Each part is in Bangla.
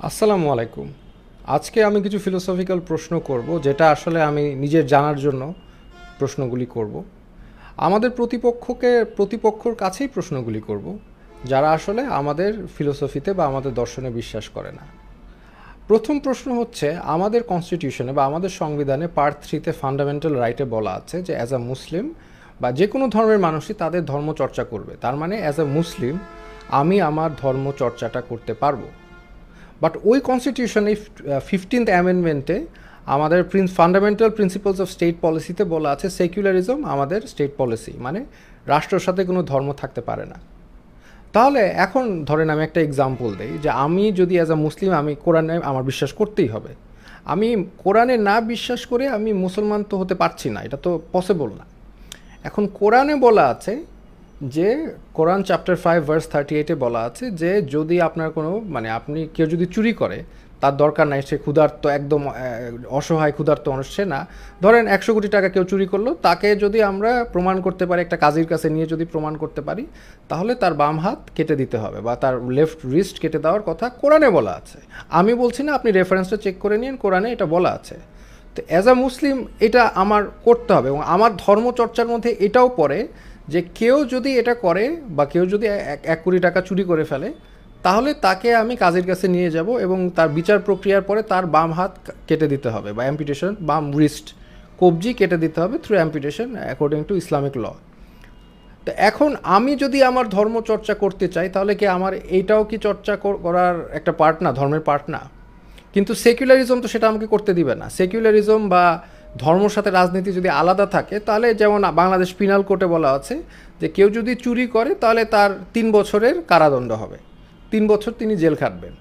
আসসালামু আলাইকুম। আজকে আমি কিছু ফিলোসফিক্যাল প্রশ্ন করব, যেটা আসলে আমি নিজের জানার জন্য প্রশ্নগুলি করব। আমাদের প্রতিপক্ষকে, প্রতিপক্ষর কাছেই প্রশ্নগুলি করব, যারা আসলে আমাদের ফিলোসফিতে বা আমাদের দর্শনে বিশ্বাস করে না। প্রথম প্রশ্ন হচ্ছে, আমাদের কনস্টিটিউশনে বা আমাদের সংবিধানে পার্ট থ্রিতে ফান্ডামেন্টাল রাইটে বলা আছে যে অ্যাজ আ মুসলিম বা যে কোনো ধর্মের মানুষই তাদের ধর্ম চর্চা করবে। তার মানে অ্যাজ আ মুসলিম আমি আমার ধর্ম চর্চাটা করতে পারব। বাট ওই কনস্টিটিউশনে ফিফটিন্থ অ্যামেন্ডমেন্টে আমাদের prince fundamental principles of state পলিসিতে বলা আছে সেকুলারিজম আমাদের স্টেট পলিসি মানে রাষ্ট্রের সাথে কোনো ধর্ম থাকতে পারে না। তাহলে এখন ধরেন আমি একটা এক্সাম্পল দিই যে আমি যদি অ্যাজ আ মুসলিম আমি কোরআনে আমার বিশ্বাস করতেই হবে। আমি কোরআনে না বিশ্বাস করে আমি মুসলমান তো হতে পারছি না, এটা তো পসিবল না। এখন কোরআনে বলা আছে যে কোরআন চ্যাপ্টার ফাইভ ভার্স থার্টি এইটে বলা আছে যে যদি আপনার কোনো মানে আপনি কেউ যদি চুরি করে, তার দরকার নাই সে ক্ষুধার্ত, একদম অসহায়, ক্ষুধার্ত মানুষ, সে না। ধরেন একশো কোটি টাকা কেউ চুরি করল, তাকে যদি আমরা প্রমাণ করতে পারি, একটা কাজীর কাছে নিয়ে যদি প্রমাণ করতে পারি, তাহলে তার বাম হাত কেটে দিতে হবে বা তার লেফট রিস্ট কেটে দেওয়ার কথা কোরআনে বলা আছে। আমি বলছি না, আপনি রেফারেন্সটা চেক করে নিন, কোরআনে এটা বলা আছে। তো অ্যাজ আ মুসলিম এটা আমার করতে হবে এবং আমার ধর্মচর্চার মধ্যে এটাও পড়ে যে কেউ যদি এটা করে বা কেউ যদি এক- কোটি টাকা চুরি করে ফেলে, তাহলে তাকে আমি কাজের কাছে নিয়ে যাব এবং তার বিচার প্রক্রিয়ার পরে তার বাম হাত কেটে দিতে হবে বা অ্যাম্পিটেশন বাম রিস্ট কবজি কেটে দিতে হবে through amputation according to Islamic law তো এখন আমি যদি আমার ধর্ম চর্চা করতে চাই, তাহলে কি আমার এইটাও কি চর্চা করার একটা পার্ট না, ধর্মের পার্ট না? কিন্তু সেকুলারিজম তো সেটা আমাকে করতে দিবে না। সেকুলারিজম বা ধর্মর সাথে রাজনীতি যদি আলাদা থাকে, তাহলে যেমন বাংলাদেশ পিনাল কোর্টে বলা আছে যে কেউ যদি চুরি করে, তাহলে তার তিন বছরের কারাদণ্ড হবে। তিন বছর তিনি জেল খাটবেন।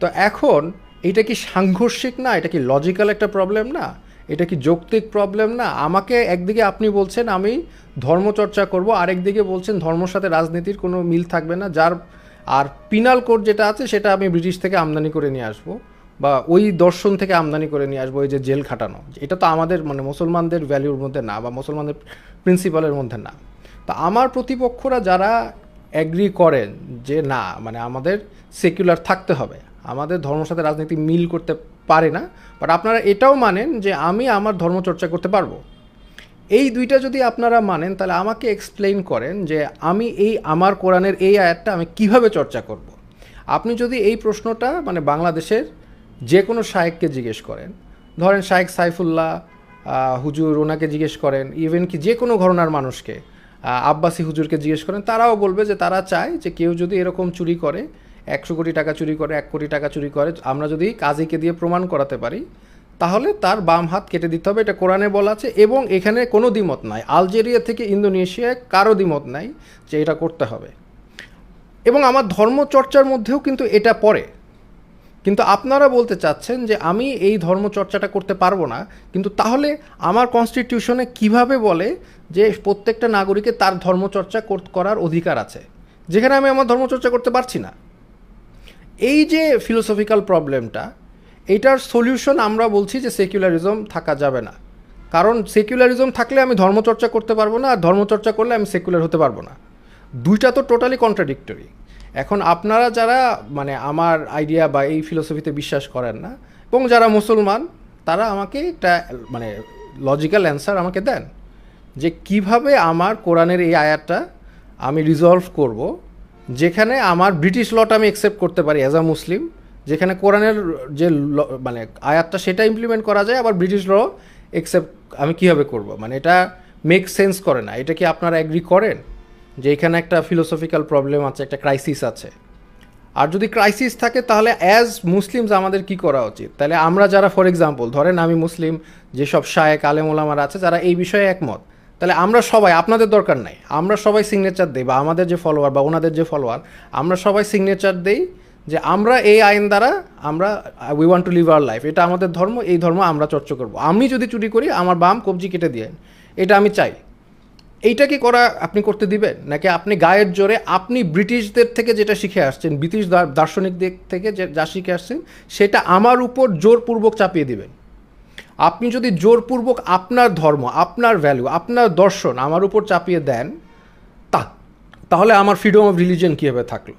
তো এখন এটা কি সাংঘর্ষিক না? এটা কি লজিক্যাল একটা প্রবলেম না? এটা কি যৌক্তিক প্রবলেম না? আমাকে একদিকে আপনি বলছেন আমি ধর্মচর্চা করব, আরেকদিকে বলছেন ধর্মর সাথে রাজনীতির কোনো মিল থাকবে না, যার আর পিনাল কোড যেটা আছে, সেটা আমি ব্রিটিশ থেকে আমদানি করে নিয়ে আসব। বা ওই দর্শন থেকে আমদানি করে নিয়ে আসব ওই যে জেল খাটানো, এটা তো আমাদের মানে মুসলমানদের ভ্যালুর মধ্যে না, বা মুসলমানদের প্রিন্সিপালের মধ্যে না তা আমার প্রতিপক্ষরা যারা অ্যাগ্রি করেন যে না মানে আমাদের সেকুলার থাকতে হবে, আমাদের ধর্মের সাথে রাজনীতি মিল করতে পারে না বাট আপনারা এটাও মানেন যে আমি আমার ধর্ম চর্চা করতে পারব এই দুইটা যদি আপনারা মানেন, তাহলে আমাকে এক্সপ্লেইন করেন যে আমি এই, আমার কোরআনের এই আয়াতটা আমি কীভাবে চর্চা করব। আপনি যদি এই প্রশ্নটা মানে বাংলাদেশের যে কোনো শায়েককে জিজ্ঞেস করেন। ধরেন শায়েক সাইফুল্লাহ হুজুর ওনাকে জিজ্ঞেস করেন ইভেন কি যে কোনো ঘরনার মানুষকে আব্বাসি হুজুরকে জিজ্ঞেস করেন, তারাও বলবে যে তারা চায় যে কেউ যদি এরকম চুরি করে, একশো কোটি টাকা চুরি করে, এক কোটি টাকা চুরি করে, আমরা যদি কাজীকে দিয়ে প্রমাণ করাতে পারি, তাহলে তার বাম হাত কেটে দিতে হবে, এটা কোরআনে বলা আছে, এবং এখানে কোনো দ্বিমত নাই। আলজেরিয়া থেকে ইন্দোনেশিয়ায় কারও দ্বিমত নাই যে এটা করতে হবে। এবং আমার ধর্মচর্চার মধ্যেও কিন্তু এটা পড়ে। কিন্তু আপনারা বলতে চাচ্ছেন যে আমি এই ধর্মচর্চাটা করতে পারব না, কিন্তু তাহলে আমার কনস্টিটিউশনে কীভাবে বলে যে প্রত্যেকটা নাগরিকের তার ধর্মচর্চা কর- করার অধিকার আছে? যেখানে আমি আমার ধর্মচর্চা করতে পারছি না। এই যে ফিলোসফিক্যাল প্রবলেমটা এইটার সলিউশন আমরা বলছি যে সেকুলারিজম থাকা যাবে না। কারণ সেকুলারিজম থাকলে আমি ধর্মচর্চা করতে পারব না, আর ধর্মচর্চা করলে আমি সেকুলার হতে পারব না। দুইটা তো টোটালি কন্ট্রাডিক্টরি এখন আপনারা যারা মানে আমার আইডিয়া বা এই ফিলোসফিতে বিশ্বাস করেন না, এবং যারা মুসলমান, তারা আমাকে একটা মানে লজিক্যাল অ্যান্সার আমাকে দেন, যে কীভাবে আমার কোরআনের এই আয়াতটা আমি রিজলভ করব, যেখানে আমার ব্রিটিশ লটা আমি অ্যাকসেপ্ট করতে পারি অ্যাজ আ মুসলিম যেখানে কোরআনের যে মানে আয়াতটা সেটা ইমপ্লিমেন্ট করা যায়, আবার ব্রিটিশ ল অ্যাকসেপ্ট আমি কীভাবে করব? মানে এটা মেক সেন্স করে না। এটা কি আপনারা অ্যাগ্রি করেন? যে এখানে একটা ফিলোসফিক্যাল প্রবলেম আছে, একটা ক্রাইসিস আছে। আর যদি ক্রাইসিস থাকে, তাহলে অ্যাজ মুসলিমস আমাদের কি করা উচিত? তাহলে আমরা যারা ফর এক্সাম্পল ধরেন আমি মুসলিম যেসব শায়েক, আলেম, ওলামার আছে, যারা এই বিষয়ে একমত, তাহলে আমরা সবাই, আপনাদের দরকার নাই। আমরা সবাই সিগনেচার দিই, বা আমাদের যে ফলোয়ার বা ওনাদের যে ফলোয়ার আমরা সবাই সিগনেচার দিই যে আমরা এই আইন দ্বারা, আমরা we want to live our life এটা আমাদের ধর্ম, এই ধর্ম আমরা চর্চা করব। আমি যদি চুরি করি, আমার বাম কবজি কেটে দিয়ে, এটা আমি চাই। এইটা কি করা আপনি করতে দিবেন? নাকি আপনি গায়ের জোরে, আপনি ব্রিটিশদের থেকে যেটা শিখে আসছেন, ব্রিটিশ দা- দার্শনিকদের থেকে যে, যা শিখে আসছেন, সেটা আমার উপর জোরপূর্বক চাপিয়ে দিবেন। আপনি যদি জোরপূর্বক আপনার ধর্ম, আপনার ভ্যালু আপনার দর্শন আমার উপর চাপিয়ে দেন, তা, তাহলে আমার ফ্রিডম অফ রিলিজিয়ন কীভাবে থাকল?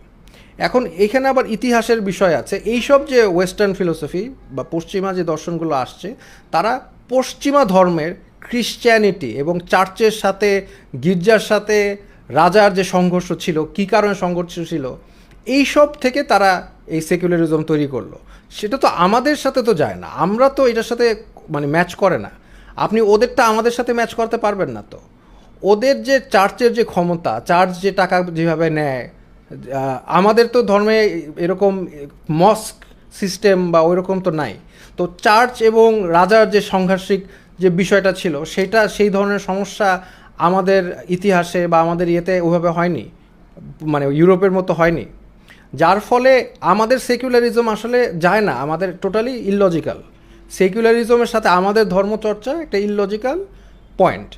এখন এখানে আবার ইতিহাসের বিষয় আছে। এইসব যে ওয়েস্টার্ন ফিলোসফি বা পশ্চিমা যে দর্শনগুলো আসছে, তারা পশ্চিমা ধর্মের ক্রিশ্চিয়ানিটি এবং চার্চের সাথে, গির্জার সাথে রাজার যে সংঘর্ষ ছিল, কী কারণে সংঘর্ষ ছিল এই সব থেকে তারা এই সেকুলারিজম তৈরি করল। সেটা তো আমাদের সাথে তো যায় না। আমরা তো এটার সাথে মানে ম্যাচ করে না। আপনি ওদেরটা আমাদের সাথে ম্যাচ করতে পারবেন না তো। ওদের যে চার্চের যে ক্ষমতা, চার্চ যে টাকা যেভাবে নেয় আমাদের তো ধর্মে এরকম মস্ক সিস্টেম বা ওইরকম তো নাই। তো চার্চ এবং রাজার যে সংঘর্ষিক যে বিষয়টা ছিল, সেটা সেই ধরনের সমস্যা আমাদের ইতিহাসে বা আমাদের ইয়েতে ওভাবে হয়নি মানে ইউরোপের মতো হয়নি। যার ফলে আমাদের সেকুলারিজম আসলে যায় না, আমাদের টোটালি ইললজিক্যাল সেকুলারিজমের সাথে আমাদের ধর্মচর্চা একটা ইললজিক্যাল পয়েন্ট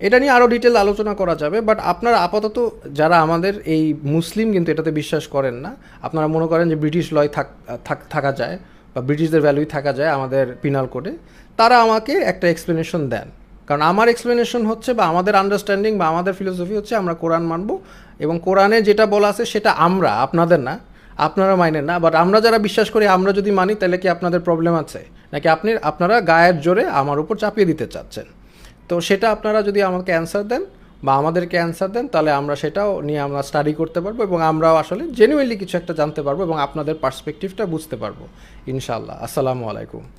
এটা নিয়ে আরও ডিটেল আলোচনা করা যাবে বাট আপনারা আপাতত যারা আমাদের এই মুসলিম কিন্তু এটাতে বিশ্বাস করেন না, আপনারা মনে করেন যে ব্রিটিশ লয় থাক, থাক- যায় বা ব্রিটিশদের ভ্যালুই থাকা যায় আমাদের পিনাল কোডে তারা আমাকে একটা এক্সপ্লেনেশন দেন। কারণ আমার এক্সপ্লেনেশন হচ্ছে বা আমাদের আন্ডারস্ট্যান্ডিং বা আমাদের ফিলোসফি হচ্ছে আমরা কোরআন মানব এবং কোরআনে যেটা বলা আছে সেটা আমরা, আপনাদের না, আপনারা মাইনেন না বাট আমরা যারা বিশ্বাস করি আমরা যদি মানি তাহলে কি আপনাদের প্রবলেম আছে? নাকি আপনি, আপনারা গায়ের জোরে আমার উপর চাপিয়ে দিতে চাচ্ছেন? তো সেটা আপনারা যদি আমাকে অ্যান্সার দেন বা আমাদেরকে অ্যান্সার দেন, তাহলে আমরা সেটাও নিয়ে আমরা স্টাডি করতে পারব এবং আমরাও আসলে জেনুইনলি কিছু একটা জানতে পারব এবং আপনাদের পার্সপেক্টিভটা বুঝতে পারব। ইনশাআল্লাহ। আসসালামু আলাইকুম।